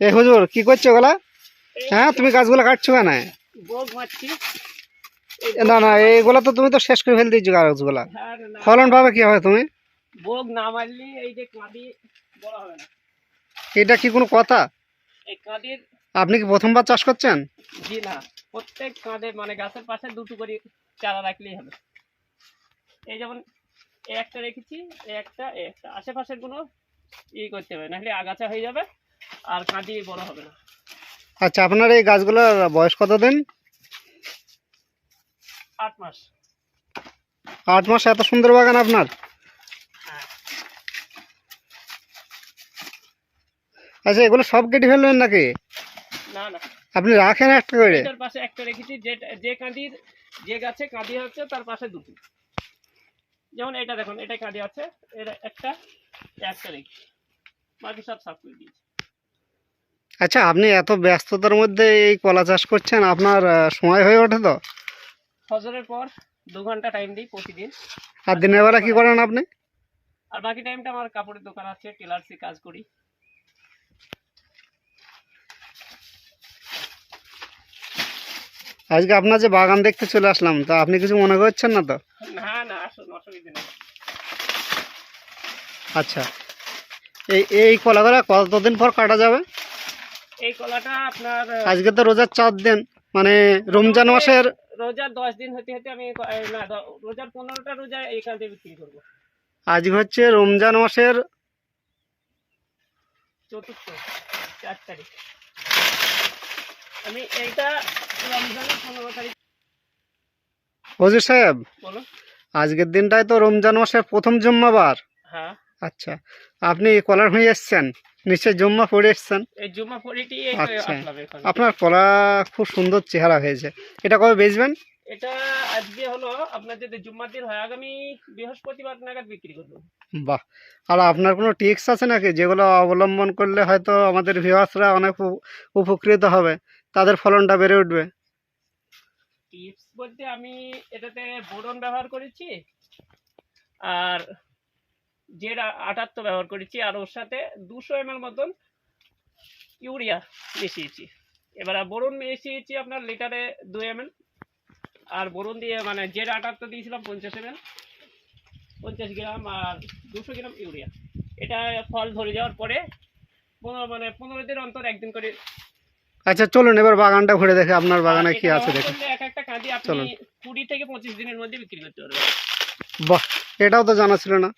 এ হুজুর কি করছ গলা? হ্যাঁ তুমি গাছগুলো কাটছো কেন? না না এইগুলো তো তুমি তো শেষ করে ফেল দিয়েছ গাছগুলা। ফলন পাবে কি হবে তুমি? বোগ না মারলি এই যে কাঁদি বড় হবে না। এটা কি কোনো কথা? এই কাঁদির আপনি কি প্রথমবার চাষ করছেন? জি না প্রত্যেক কাঁধে মানে গাছের পাশে দুটো করে চারা রাখলেই হবে। এই যেমন এই একটা রেখেছি এই একটা এই একটা। আশেপাশেরগুলো ই করতে হবে নাহলে আগাছা হয়ে যাবে। আর কাঁদি বড় হবে না। আচ্ছা আপনার এই গাছগুলোর বয়স কত দিন আট মাস। আট মাস এত সুন্দর বাগান আপনার? হ্যাঁ। আচ্ছা এগুলো সব কেটে ফেলবেন নাকি? না না। আপনি রাখেন একটা করে। এটার পাশে একটা রেখেছি যে যে কাঁদির যে গাছে কাঁদি হচ্ছে তার পাশে দুটো। যেমন এটা দেখুন এটা কাঁদি আছে এটা একটা একটা রেখেছি। বাকি সব সাফ করে দিয়েছি। আচ্ছা আপনি এত ব্যস্ততার মধ্যে এই কলা চাষ করছেন আপনার সময় হয়ে ওঠে তো? ফজরের পর দু ঘণ্টা টাইম দিই প্রতিদিন। আর দিনের বেলা কি করেন আপনি? আর বাকি টাইমটা আমার কাপড়ের দোকান আছে টেলার্সে কাজ করি। আজকে আপনার যে বাগান দেখতে চলে আসলাম তা আপনি কিছু মনে করছেন না তো? না না আসুন অসুবিধা নেই। আচ্ছা। এই এই কলাগুলা কতদিন পর কাটা যাবে? এই কলাটা আপনার আজকে তো রোজার চার দিন মানে রমজান মাসের রোজার দশ দিন হতে হতে আমি না রোজার পনেরোটা রোজা এইখান থেকে বিক্রি করব। আজকে হচ্ছে রমজান মাসের চতুর্থ চার তারিখ। আমি এইটা রমজানের পনেরো তারিখ হজুর সাহেব বলো। আজকের দিনটাই তো রমজান মাসের প্রথম জুম্মাবার। হ্যাঁ। আচ্ছা আপনি কলার হয়ে এসছেন। নিশ্চয় জুম্মা পরে এসছেন? এই জুম্মা ফরিটি এই তো আচ্ছা। আপনার কলা খুব সুন্দর চেহারা হয়েছে। এটা কবে বেচবেন? এটা আজকে হলো আপনার যদি জুম্মার দিন হয় আগামী বৃহস্পতিবার নাগাদ বিক্রি করব। বাহ। আর আপনার কোনো টিপস আছে নাকি? যেগুলো অবলম্বন করলে হয়তো আমাদের ভিউয়ার্সরা অনেক উপ- উপকৃত হবে। তাদের ফলনটা বেড়ে উঠবে। টিপস বলতে আমি এটাতে বোরন ব্যবহার করেছি। আর জেড আটাত্তর ব্যবহার করেছি আর ওর সাথে দুশো এম মতন ইউরিয়া মিশিয়েছি। এবার বোরন মিশিয়েছি আপনার লিটারে দু এম আর বোরন দিয়ে মানে জেড আটাত্তর দিয়েছিলাম পঞ্চাশ এম পঞ্চাশ গ্রাম আর দুশো গ্রাম ইউরিয়া। এটা ফল ধরে যাওয়ার পরে পনেরো মানে পনেরো দিন অন্তর একদিন করে আচ্ছা চলুন এবার বাগানটা ঘুরে দেখে আপনার বাগানে কি আছে দেখুন। এক একটা কাঁদি আপনি কুড়ি থেকে পঁচিশ দিনের মধ্যে বিক্রি করতে পারবেন। বাহ এটাও তো জানা ছিল না।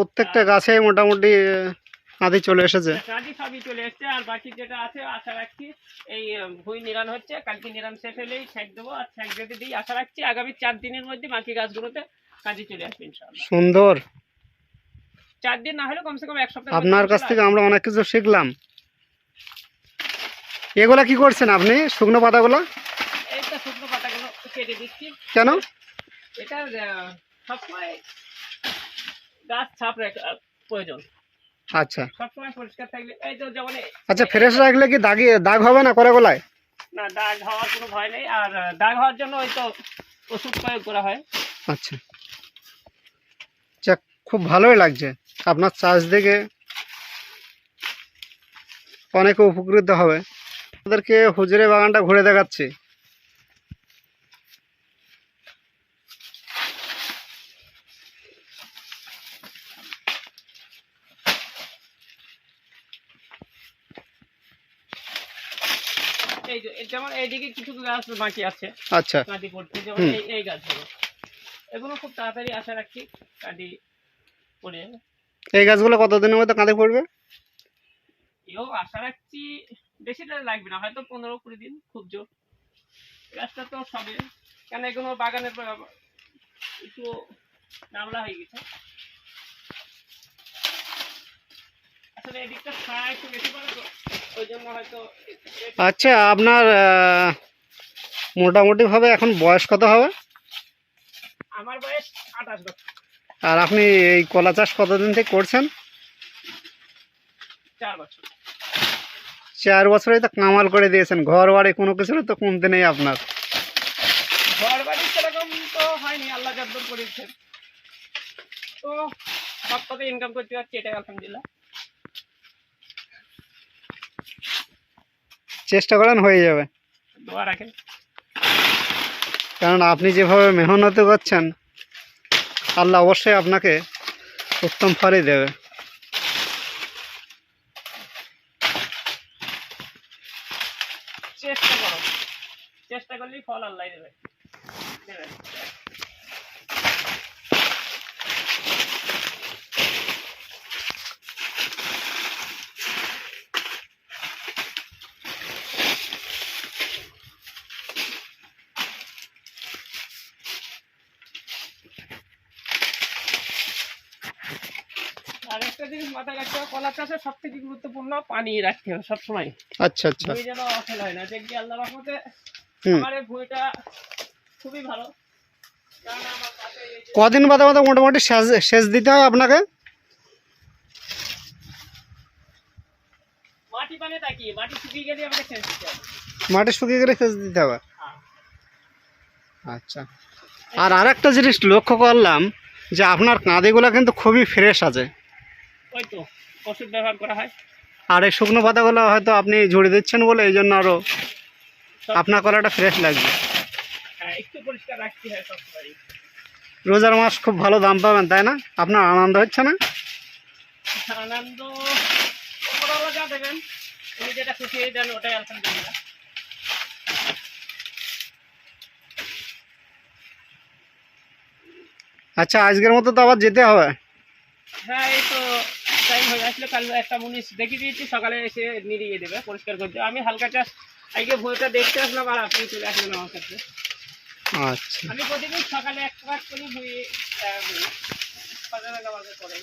প্রত্যেকটা গাছে মোটামুটি আদি চলে এসেছে। কাজই সবই চলে এসছে আর বাকি যেটা আছে আশা রাখছি এই ভুঁই নিরান হচ্ছে কালকে নিরান শেষ হলেই ছ্যাঁক দেবো আর ছ্যাঁক যদি দিই আশা রাখছি আগামী চার দিনের মধ্যে বাকি গাছগুলোতে কাজে চলে আসবে ইনশাআল্লাহ। সুন্দর। চার দিন না হলে কমসে কম এক সপ্তাহ আপনার কাছ থেকে আমরা অনেক কিছু শিখলাম। এগুলা কি করছেন আপনি শুকনো পাতাগুলো? এই তো শুকনো পাতাগুলো কেটে দিচ্ছি। কেন? এটা সবসময় গাছ ছাপ রাখা প্রয়োজন। আচ্ছা। সবসময় পরিষ্কার থাকলে এই তো যেমন আচ্ছা ফ্রেশ রাখলে কি দাগি দাগ হবে না করে গোলায়? না দাগ হওয়ার কোনো ভয় নেই। আর দাগ হওয়ার জন্য ওই তো ওষুধ প্রয়োগ করা হয়। আচ্ছা। যাক খুব ভালোই লাগছে। আপনার চাষ দেখে অনেকে উপকৃত হবে। আমাদেরকে হুজুরে বাগানটা ঘুরে দেখাচ্ছি। এই যেমন এইদিকে কিছু গাছ বাকি আছে আচ্ছা। কাঁদি পড়ছে যেমন এই এই গাছগুলো এগুলো খুব তাড়াতাড়ি আশা রাখছি কাঁদি পড়ে। এই গাছগুলো কতদিনের মধ্যে কাঁদে পড়বে? এও আশা রাখছি বেশি লাগবে না হয়তো পনেরো কুড়ি দিন খুব জোর। গাছটা তো সবে কেন এগুলো বাগানের একটু নামলা হয়ে গেছে। আসলে এদিকটা ছায়া একটু বেশি পড়ে তো। আচ্ছা আপনার মোটামুটিভাবে এখন বয়স কত হবে? আমার বয়স আঠাশ বছর। আর আপনি এই কলা চাষ কতদিন থেকে করছেন? চার বছর। চার বছরে তো কামাল করে দিয়েছেন ঘর বাড়ি কোনো কিছুর তো কমতে নেই আপনার। ঘর বাড়ি সেরকম তো হয়নি আল্লাহ জব্বর করেছে তো সব পথে ইনকাম করতে পারছি এটা আলহামদুলিল্লাহ চেষ্টা করেন হয়ে যাবে। দোয়া রাখেন। কারণ আপনি যেভাবে মেহনত করছেন আল্লাহ অবশ্যই আপনাকে উত্তম ফলই দেবে। চেষ্টা করো। চেষ্টা করলেই ফল আল্লাহ দেবে। দেবে। আর একটা জিনিস মাথায় রাখতে হবে কলা চাষে সব থেকে গুরুত্বপূর্ণ পানি রাখতে হবে সবসময়। আচ্ছা আচ্ছা। ভুঁই যেন অফেল হয় না দেখবি আল্লাহ রহমতে আমার এই ভুঁইটা খুবই ভালো। কদিন বাদে বাদে মোটামুটি সেচ সেচ দিতে হয় আপনাকে? মাটি পানে থাকি মাটি শুকিয়ে গেলে আমাকে সেচ দিতে হবে। মাটি শুকিয়ে গেলে সেচ দিতে হবে? হ্যাঁ। আচ্ছা। আর আরেকটা জিনিস লক্ষ্য করলাম যে আপনার কাঁদিগুলো কিন্তু খুবই ফ্রেশ আছে। ওই তো ওষুধ ব্যবহার করা হয়। আর এই শুকনো পাতাগুলো হয়তো আপনি ঝুড়ি দিচ্ছেন বলে এই জন্য আরও আপনার কলাটা ফ্রেশ লাগবে। হ্যাঁ একটু পরিষ্কার রাখতে হয় সবসময় রোজার মাস খুব ভালো দাম পাবেন তাই না? আপনার আনন্দ হচ্ছে না? আনন্দ যা দেবেন উনি যেটা খুশি দেন ওটাই আলহামদুলিল্লাহ। আচ্ছা আজকের মতো তো আবার যেতে হবে। হ্যাঁ এই তো টাইম হয়ে আসলে কাল একটা মুনিশ দেখিয়ে দিয়েছি সকালে এসে নিরিয়ে দেবে পরিষ্কার করতে আমি হালকা চাষ আজকে ভোরটা দেখতে আসলাম আর আপনি চলে আসলেন আমার কাছে। আচ্ছা। আমি প্রতিদিন সকালে এক কাজ করি ভুঁয়ে ভুঁয়ে টাকা করে